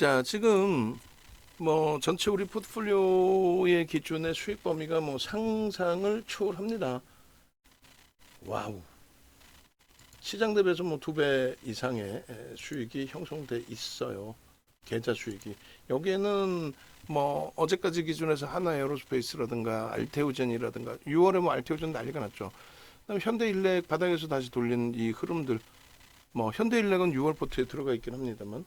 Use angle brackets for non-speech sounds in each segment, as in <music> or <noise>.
자, 지금 뭐 전체 우리 포트폴리오의 기준의 수익 범위가 뭐 상상을 초월합니다. 와우. 시장 대비해서 뭐 두 배 이상의 에, 수익이 형성돼 있어요. 계좌 수익이. 여기에는 뭐 어제까지 기준에서 하나 에어로스페이스라든가 알테오젠이라든가 6월에 뭐 알테오젠 난리가 났죠. 그다음에 현대 일렉 바닥에서 다시 돌린 이 흐름들 뭐 현대일렉은 6월 포트에 들어가 있긴 합니다만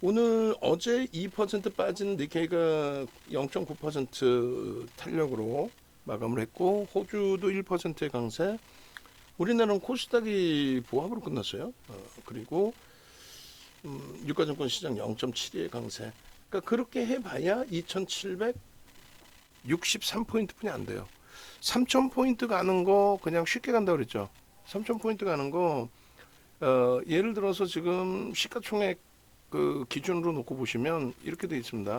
오늘 어제 2% 빠진 니케이가 0.9% 탄력으로 마감을 했고 호주도 1%의 강세 우리나라는 코스닥이 보합으로 끝났어요. 어, 그리고 음, 유가증권 시장 0.72의 강세. 그러니까 그렇게 해봐야 2,763포인트뿐이 안 돼요. 3,000포인트 가는 거 그냥 쉽게 간다 그랬죠. 3,000포인트 가는 거 어, 예를 들어서 지금 시가총액 그 기준으로 놓고 보시면 이렇게 돼 있습니다.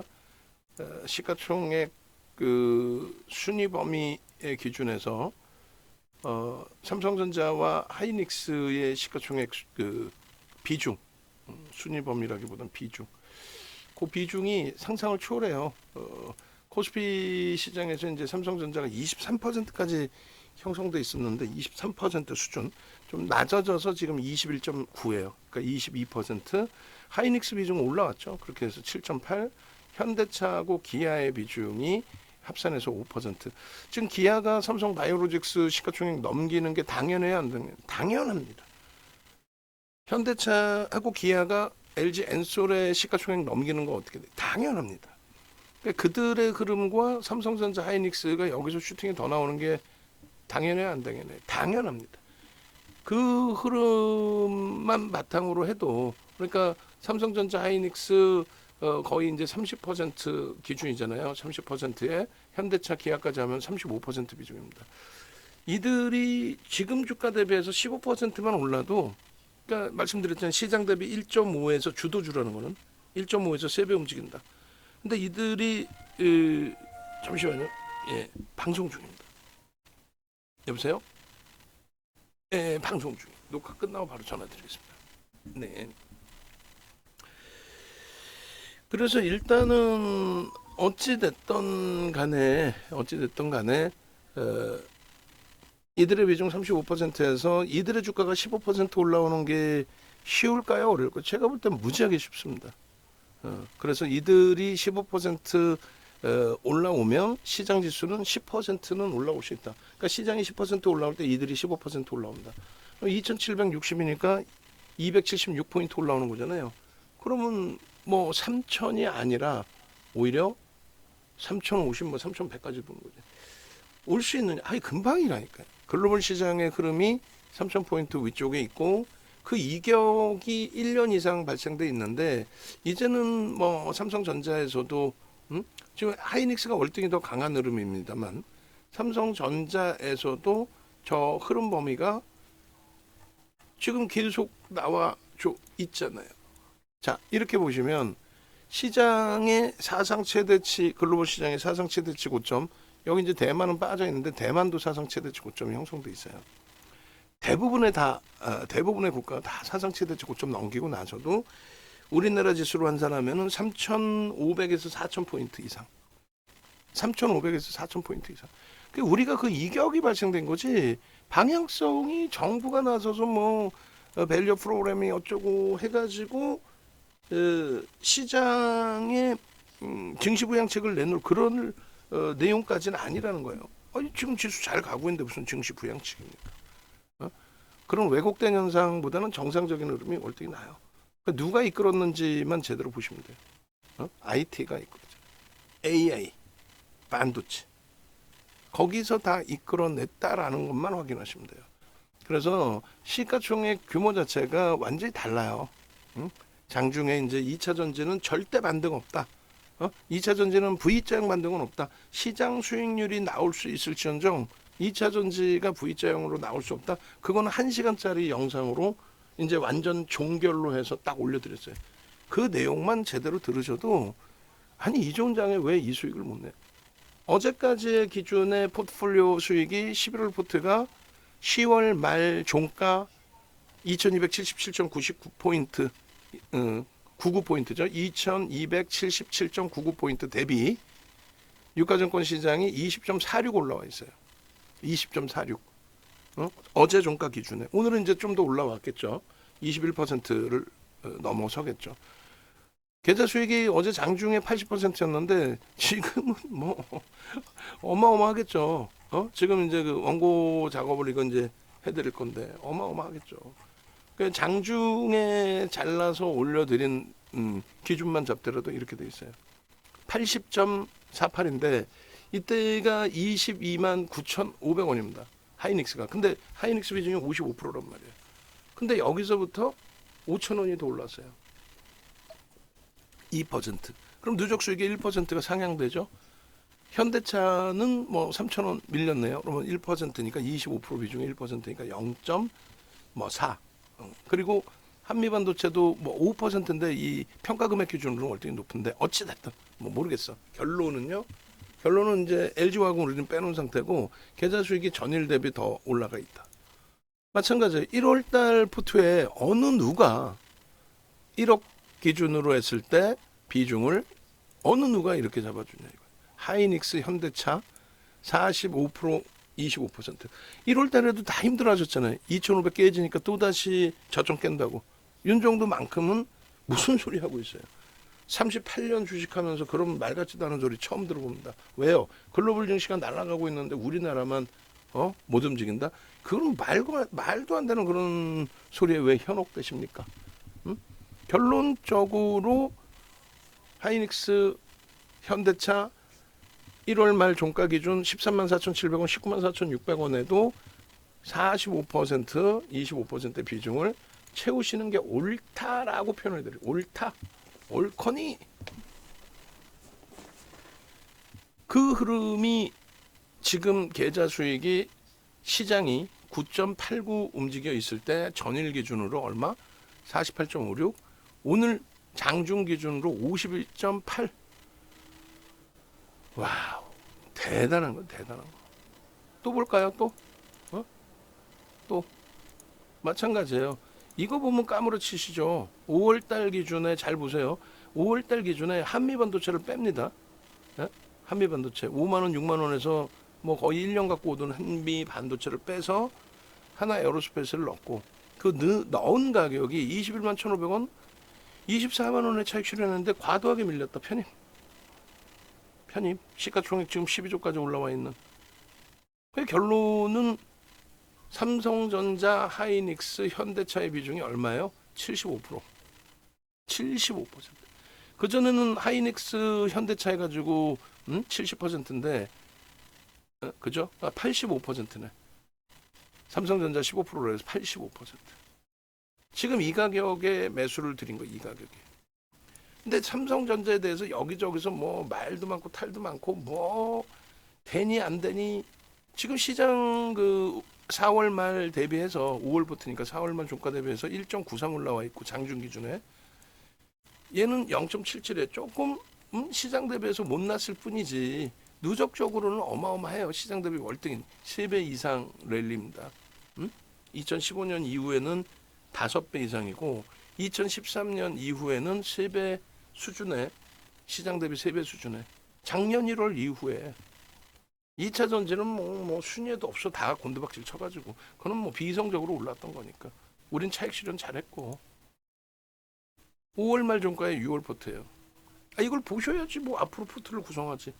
어, 시가총액 그 순위 범위의 기준에서 어, 삼성전자와 하이닉스의 시가총액 수- 그 비중 음, 순위 범위라기보단 비중 그 비중이 상상을 초월해요. 어, 코스피 시장에서 이제 삼성전자가 23%까지 형성돼 있었는데 23% 수준 좀 낮아져서 지금 21.9예요. 그러니까 22% 하이닉스 비중 올라왔죠. 그렇게 해서 7.8 현대차하고 기아의 비중이 합산해서 5%. 지금 기아가 삼성 바이오로직스 시가총액 넘기는 게 당연해야 안 당연? 당연합니다. 현대차하고 기아가 LG 엔솔의 시가총액 넘기는 거 어떻게 돼? 당연합니다. 그러니까 그들의 흐름과 삼성전자 하이닉스가 여기서 슈팅이 더 나오는 게 당연해야 안 당연해? 당연합니다. 그 흐름만 바탕으로 해도 그러니까 삼성전자 하이닉스 어, 거의 이제 30% 기준이잖아요. 30%에 현대차 기아까지 하면 35% 비중입니다. 이들이 지금 주가 대비해서 15%만 올라도 그러니까 말씀드렸잖아요. 시장 대비 1.5에서 주도주라는 거는 1.5에서 3배 움직인다. 근데 이들이 에, 잠시만요. 예, 방송 중입니다. 여보세요? 예, 방송 중. 녹화 끝나고 바로 전화 드리겠습니다. 네. 그래서 일단은 어찌 됐던 간에 어찌 됐던 간에 어, 이들의 비중 35%에서 이들의 주가가 15% 올라오는 게 쉬울까요? 어려울까요? 제가 볼 땐 무지하게 쉽습니다. 어, 그래서 이들이 15% 어, 올라오면 시장 지수는 10%는 올라올 수 있다. 그러니까 시장이 10% 올라올 때 이들이 15% 올라온다. 2,760이니까 276포인트 올라오는 거잖아요. 그러면 뭐 3,000이 아니라 오히려 3,050, 뭐 3,100까지 보는 거죠. 올 수 있느냐? 아니 금방이라니까요. 글로벌 시장의 흐름이 3,000포인트 위쪽에 있고 그 이격이 1년 이상 발생돼 있는데 이제는 뭐 삼성전자에서도 음? 지금 하이닉스가 월등히 더 강한 흐름입니다만 삼성전자에서도 저 흐름 범위가 지금 계속 나와 줘 있잖아요. 자 이렇게 보시면 시장의 사상 최대치 글로벌 시장의 사상 최대치 고점 여기 이제 대만은 빠져 있는데 대만도 사상 최대치 고점이 형성돼 있어요. 대부분의 다 어, 대부분의 국가가 다 사상 최대치 고점 넘기고 나서도 우리나라 지수로 환산하면은 3,500에서 4,000 포인트 이상, 3,500에서 4,000 포인트 이상. 그 우리가 그 이격이 발생된 거지 방향성이 정부가 나서서 뭐 어, 밸류 프로그램이 어쩌고 해가지고 그 시장에 음, 증시 부양책을 내놓을 그런 어, 내용까지는 아니라는 거예요. 아니, 지금 지수 잘 가고 있는데 무슨 증시 부양책입니까? 어? 그런 왜곡된 현상보다는 정상적인 흐름이 월등히 나요. 그러니까 누가 이끌었는지만 제대로 보시면 돼요. 어? IT가 이끌었죠. AI, 반도체. 거기서 다 이끌어냈다라는 것만 확인하시면 돼요. 그래서 시가총액 규모 자체가 완전히 달라요. 응? 장중에 이제 2차 전지는 절대 반등 없다. 어? 2차 전지는 V자형 반등은 없다. 시장 수익률이 나올 수 있을지언정 2차 전지가 V자형으로 나올 수 없다. 그거는 1시간짜리 영상으로 이제 완전 종결로 해서 딱 올려드렸어요. 그 내용만 제대로 들으셔도 아니 이 좋은 장에 왜 이 수익을 못 내? 어제까지의 기준의 포트폴리오 수익이 11월 포트가 10월 말 종가 2277.99포인트 어, 99포인트죠. 2277.99포인트 대비 유가증권 시장이 20.46 올라와 있어요. 20.46. 어? 어제 종가 기준에 오늘은 이제 좀 더 올라왔겠죠. 21%를 어, 넘어서겠죠. 계좌 수익이 어제 장중에 80%였는데 지금은 뭐 <laughs> 어마어마하겠죠. 어? 지금 이제 그 원고 작업을 이건 이제 해드릴 건데 어마어마하겠죠. 그 장중에 잘라서 올려드린 음, 기준만 잡더라도 이렇게 돼 있어요. 80.48인데 이때가 22만 9,500원입니다. 하이닉스가. 근데 하이닉스 비중이 55%란 말이에요. 근데 여기서부터 5,000원이 더 올랐어요. 2%. 그럼 누적 수익의 1%가 상향되죠. 현대차는 뭐 3,000원 밀렸네요. 그러면 1%니까 25% 비중의 1%니까 0.4. 어, 그리고 한미반도체도 뭐 5%인데 이 평가 금액 기준으로 월등히 높은데 어찌 됐든 뭐 모르겠어. 결론은요. 결론은 이제 LG화학은 우리는 빼놓은 상태고 계좌 수익이 전일 대비 더 올라가 있다. 마찬가지로 1월 달 포트에 어느 누가 1억 기준으로 했을 때 비중을 어느 누가 이렇게 잡아주냐 이거. 하이닉스 현대차 45% 25%. 1월 달에도 다 힘들어하셨잖아요. 2,500 깨지니까 또 다시 저점 깬다고. 윤 정도만큼은 무슨 소리 하고 있어요. 38년 주식하면서 그런 말 같지도 않은 소리 처음 들어봅니다. 왜요? 글로벌 증시가 날아가고 있는데 우리나라만 어? 못 움직인다? 그건 말도, 말도 안 되는 그런 소리에 왜 현혹되십니까? 음? 결론적으로 하이닉스 현대차 1월 말 종가 기준 13만 4,700원, 19만 4,600원에도 45% 25%의 비중을 채우시는 게 옳다라고 표현을 드려요. 옳다. 옳거니 그 흐름이 지금 계좌 수익이 시장이 9.89 움직여 있을 때 전일 기준으로 얼마? 48.56 오늘 장중 기준으로 51.8 와우 대단한 거 대단한 거 또 볼까요 또? 어? 또 마찬가지예요 이거 보면 까무러치시죠. 5월달 기준에 잘 보세요. 5월달 기준에 한미반도체를 뺍니다. 예? 한미반도체. 5만 원 6만 원에서 뭐 거의 1년 갖고 오던 한미반도체를 빼서 하나 에어로스페이스를 넣고 그 넣, 넣은 가격이 21만 1,500원 24만 원의 차익 실현했는데 과도하게 밀렸다. 편입. 편입. 시가총액 지금 12조까지 올라와 있는. 그 결론은 삼성전자, 하이닉스, 현대차의 비중이 얼마예요? 75%. 75%. 그 전에는 하이닉스, 현대차 해가지고 음? 70%인데 어, 그죠? 아, 85%네. 삼성전자 15%로 해서 85%. 지금 이 가격에 매수를 드린 거 이 가격에. 근데 삼성전자에 대해서 여기저기서 뭐 말도 많고 탈도 많고 뭐 되니 안 되니 지금 시장 그 4월 말 대비해서 5월부터니까 4월 말 종가 대비해서 1.93 올라와 있고 장중 기준에 얘는 0.77에 조금 음, 시장 대비해서 못 났을 뿐이지 누적적으로는 어마어마해요. 시장 대비 월등히 3배 이상 랠리입니다. 음? 2015년 이후에는 5배 이상이고 2013년 이후에는 3배 수준에 시장 대비 3배 수준에 작년 1월 이후에 2차 전지는 뭐, 뭐 순위에도 없어 다 곤두박질 쳐가지고 그건 뭐 비이성적으로 올랐던 거니까 우린 차익 실현 잘했고 5월 말 종가에 6월 포트예요. 아 이걸 보셔야지 뭐 앞으로 포트를 구성하지.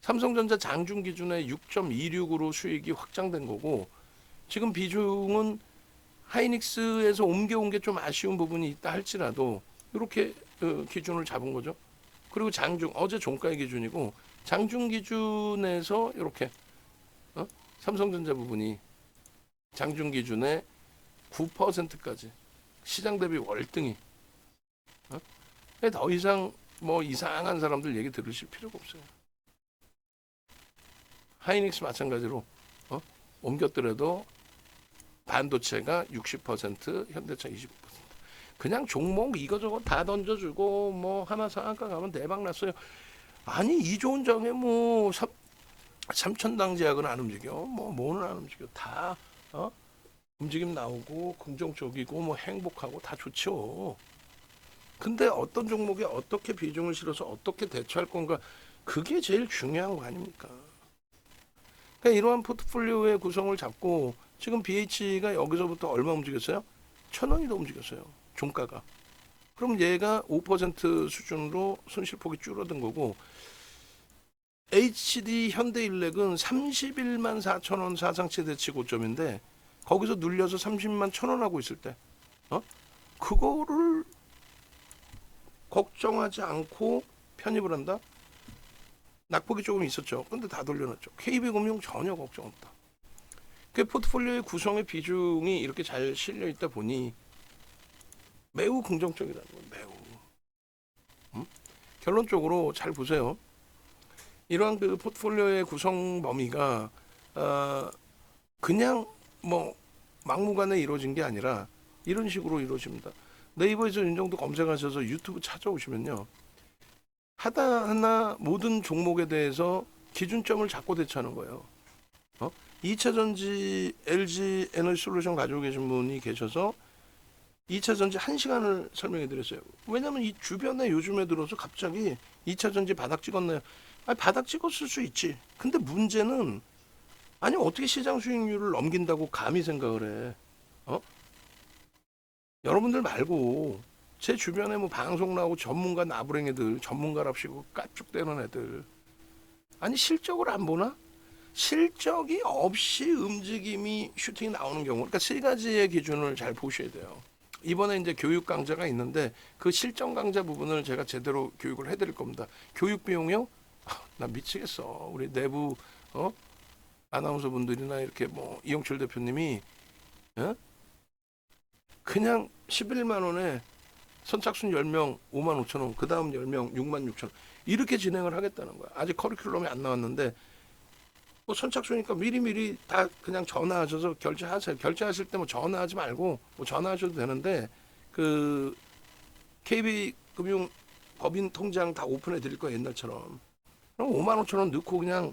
삼성전자 장중 기준에 6.26으로 수익이 확장된 거고 지금 비중은 하이닉스에서 옮겨온 게 좀 아쉬운 부분이 있다 할지라도 이렇게 어, 기준을 잡은 거죠. 그리고 장중 어제 종가의 기준이고 장중 기준에서 이렇게 어? 삼성전자 부분이 장중 기준에 9%까지 시장 대비 월등히 어? 더 이상 뭐 이상한 사람들 얘기 들으실 필요가 없어요. 하이닉스 마찬가지로 어? 옮겼더라도 반도체가 60% 현대차 25% 그냥 종목 이거저거 다 던져주고 뭐 하나 상한가 가면 대박 났어요. 아니 이 좋은 장에 뭐 삼, 삼천당 제약은 안 움직여 뭐 뭐는 안 움직여 다 어? 움직임 나오고 긍정적이고 뭐 행복하고 다 좋죠. 근데 어떤 종목에 어떻게 비중을 실어서 어떻게 대처할 건가 그게 제일 중요한 거 아닙니까? 그러니까 이러한 포트폴리오의 구성을 잡고 지금 BH가 여기서부터 얼마 움직였어요? 천 원이 더 움직였어요. 종가가. 그럼 얘가 5% 수준으로 손실폭이 줄어든 거고 HD 현대일렉은 31만 4천 원 사상 최대치 고점인데 거기서 눌려서 30만 천 원 하고 있을 때 어? 그거를 걱정하지 않고 편입을 한다? 낙폭이 조금 있었죠. 근데 다 돌려놨죠. KB금융 전혀 걱정 없다. 그 포트폴리오의 구성의 비중이 이렇게 잘 실려 있다 보니 매우 거예요. 매우. 음? 결론적으로 잘 보세요. 이러한 그 포트폴리오의 구성 범위가 어, 그냥 뭐 막무가내 이루어진 게 아니라 이런 식으로 이루어집니다. 네이버에서 이 정도 검색하셔서 유튜브 찾아오시면요. 하다 하나 모든 종목에 대해서 기준점을 잡고 대처하는 거예요. 어? 2차 전지 LG 에너지 솔루션 가지고 계신 분이 계셔서 2차 전지 1시간을 설명해 드렸어요. 왜냐면 이 주변에 요즘에 들어서 갑자기 2차 전지 바닥 찍었나요? 아니 바닥 찍었을 수 있지. 근데 문제는 아니 어떻게 시장 수익률을 넘긴다고 감히 생각을 해? 어? 여러분들 말고 제 주변에 뭐 방송 나오고 전문가 나부랭이들 전문가랍시고 깝죽대는 애들 아니 실적을 안 보나? 실적이 없이 움직임이 슈팅이 나오는 경우 그러니까 세 가지의 기준을 잘 보셔야 돼요. 이번에 이제 교육 강좌가 있는데 그 실전 강좌 부분을 제가 제대로 교육을 해드릴 겁니다. 교육 비용이요? 아, 나 미치겠어. 우리 내부 어 아나운서 분들이나 이렇게 뭐 이용철 대표님이 어? 그냥 11만 원에 선착순 10명 5만 5천 원, 그 다음 10명 6만 6천 원 이렇게 진행을 하겠다는 거야. 아직 커리큘럼이 안 나왔는데 뭐 선착순이니까 미리미리 다 그냥 전화하셔서 결제하세요. 결제하실 때 뭐 전화하지 말고 뭐 전화하셔도 되는데 그 KB 금융 법인 통장 다 오픈해 드릴 거예요 옛날처럼. 그럼 5만 5천 원 넣고 그냥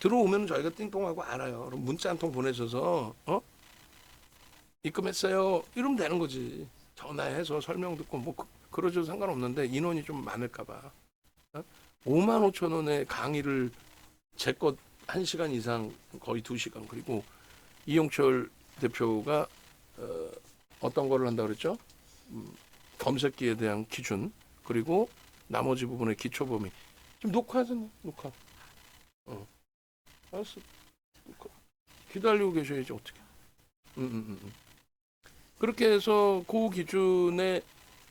들어오면 저희가 띵동하고 알아요. 그럼 문자 한 통 보내셔서 어 입금했어요. 이러면 되는 거지. 전화해서 설명 듣고 뭐 그- 그러셔도 상관없는데 인원이 좀 많을까봐. 어? 5만 5천 원의 강의를 제것 1시간 이상 거의 2시간 그리고 이용철 대표가 어, 어떤 거를 한다 그랬죠? 음, 검색기에 대한 기준 그리고 나머지 부분의 기초 범위 지금 녹화하잖아 녹화 어 알았어 녹화. 기다리고 계셔야지 어떻게 음, 음, 음, 음. 그렇게 해서 그 기준의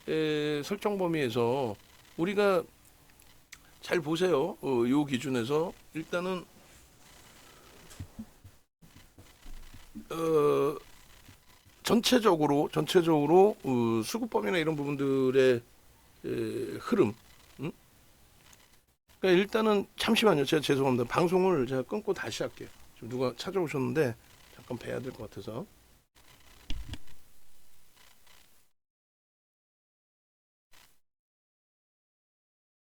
에, 설정 범위에서 우리가 잘 보세요. 어, 요 기준에서 일단은 어, 전체적으로 전체적으로 어, 수급범위나 이런 부분들의 에, 흐름. 음? 그러니까 일단은 잠시만요. 제가 죄송합니다. 방송을 제가 끊고 다시 할게요. 지금 누가 찾아오셨는데 잠깐 뵈야 될 것 같아서.